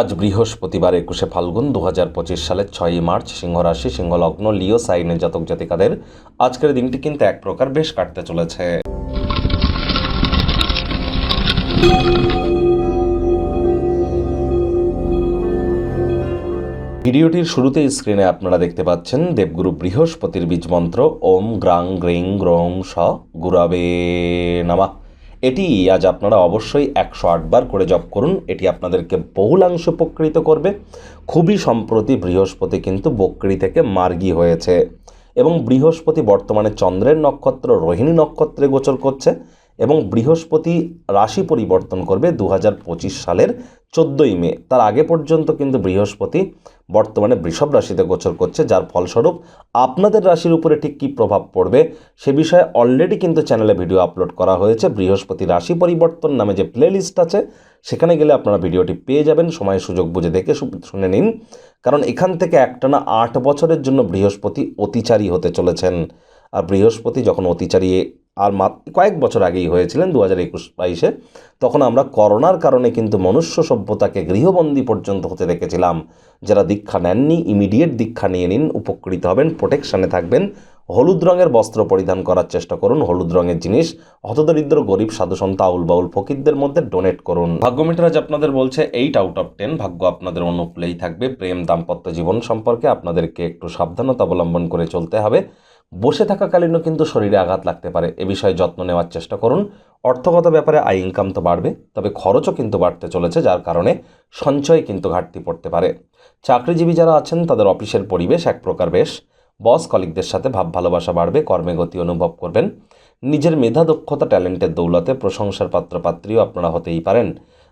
আজ বৃহস্পতিবার একুশে ফাল্গুন দু হাজার পঁচিশ সালের ছয়ই মার্চ সিংহ রাশি সিংহ লিও সাইনের জাতক জাতিকাদের আজকের দিনটি কিন্তু এক প্রকার বেশ কাটতে চলেছে। ভিডিওটির শুরুতে স্ক্রিনে আপনারা দেখতে পাচ্ছেন দেবগুরু বৃহস্পতির বীজ মন্ত্র, ওম গ্রাং গ্রিং গ্রং স গুরাবে নামা। এটি আজ আপনারা অবশ্যই একশো আটবার করে জপ করুন। এটি আপনাদেরকে বহুলাংশ উপকৃত করবে। খুবই সম্প্রতি বৃহস্পতি কিন্তু বকরি থেকে মার্গী হয়েছে এবং বৃহস্পতি বর্তমানে চন্দ্রের নক্ষত্র, রোহিণী নক্ষত্রে গোচর করছে এবং বৃহস্পতি রাশি পরিবর্তন করবে দু সালের চোদ্দোই মে, তার আগে পর্যন্ত কিন্তু বৃহস্পতি বর্তমানে বৃষভ রাশিতে গোচর করছে, যার ফলস্বরূপ আপনাদের রাশির উপরে ঠিক কী প্রভাব পড়বে সে বিষয়ে অলরেডি কিন্তু চ্যানেলে ভিডিও আপলোড করা হয়েছে। বৃহস্পতি রাশি পরিবর্তন নামে যে প্লেলিস্ট আছে, সেখানে গেলে আপনারা ভিডিওটি পেয়ে যাবেন। সময়, সুযোগ বুঝে দেখে শুনে নিন। কারণ এখান থেকে একটানা আট বছরের জন্য বৃহস্পতি অতিচারী হতে চলেছেন। আর বৃহস্পতি যখন অতিচারী আর কয়েক বছর আগেই হয়েছিলেন দু হাজার একুশ বাইশে। তখন আমরা করোনার কারণে কিন্তু মনুষ্য সভ্যতাকে গৃহবন্দী পর্যন্ত হতে দেখেছিলাম। যারা দীক্ষা নেননি ইমিডিয়েট দীক্ষা নিয়ে নিন, উপকৃত হবেন প্রোটেকশানে থাকবেন। হলুদ রঙের বস্ত্র পরিধান করার চেষ্টা করুন, হলুদ রঙের জিনিস হতদরিদ্র গরিব সাধুসন্ত আউল বাউল ফকিরদের মধ্যে ডোনেট করুন। ভাগ্য মিটারাজ আপনাদের বলছে এইট আউট অফ টেন ভাগ্য আপনাদের অনুকূলেই থাকবে। প্রেম, দাম্পত্য জীবন সম্পর্কে আপনাদেরকে একটু সাবধানতা অবলম্বন করে চলতে হবে। বসে থাকাকালীনও কিন্তু শরীরে আঘাত লাগতে পারে। এ বিষয়ে যত্ন নেওয়ার চেষ্টা করুন। অর্থগত ব্যাপারে আয় ইনকাম তো বাড়বে, তবে খরচও কিন্তু বাড়তে চলেছে, যার কারণে সঞ্চয় কিন্তু ঘাটতি পড়তে পারে। চাকরিজীবী যারা আছেন, তাদের অফিসের পরিবেশ এক প্রকার বেশ। বস কলিগদের সাথে ভাব ভালোবাসা বাড়বে, কর্মে গতি অনুভব করবেন। নিজের মেধা দক্ষতা, ট্যালেন্টের দৌলতে প্রশংসার পাত্রপাত্রীও আপনারা হতেই পারেন।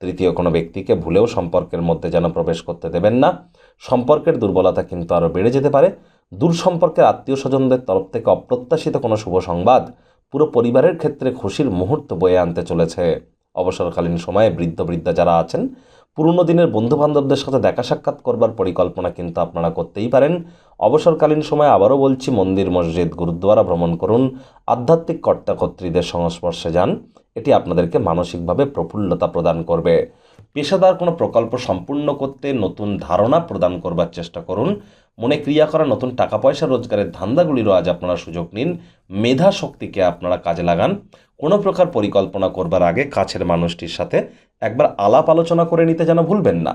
তৃতীয় কোনো ব্যক্তিকে ভুলেও সম্পর্কের মধ্যে যেন প্রবেশ করতে দেবেন না। সম্পর্কের দুর্বলতা কিন্তু আরও বেড়ে যেতে পারে। দূর সম্পর্কের আত্মীয় স্বজনদের তরফ থেকে অপ্রত্যাশিত কোনো শুভ সংবাদ পুরো পরিবারের ক্ষেত্রে খুশির মুহূর্ত বয়ে আনতে চলেছে। অবসরকালীন সময়ে বৃদ্ধ বৃদ্ধা যারা আছেন, পুরনো দিনের বন্ধু বান্ধবদের সাথে দেখা সাক্ষাৎ করবার পরিকল্পনা কিন্তু আপনারা করতেই পারেন। অবসরকালীন সময়ে আবারও বলছি, মন্দির, মসজিদ গুরুদ্বারা ভ্রমণ করুন। আধ্যাত্মিক কর্তাকর্ত্রীদের সংস্পর্শে যান। এটি আপনাদেরকে মানসিকভাবে প্রফুল্লতা প্রদান করবে। পেশাদার কোনো প্রকল্প সম্পূর্ণ করতে নতুন ধারণা প্রদান করবার চেষ্টা করুন। মনে ক্রিয়া করা নতুন টাকা পয়সা রোজগারের ধান্দাগুলিরও আজ আপনারা সুযোগ নিন। মেধা শক্তিকে আপনারা কাজে লাগান। কোনো প্রকার পরিকল্পনা করবার আগে কাছের মানুষটির সাথে একবার আলাপ আলোচনা করে নিতে যেন ভুলবেন না।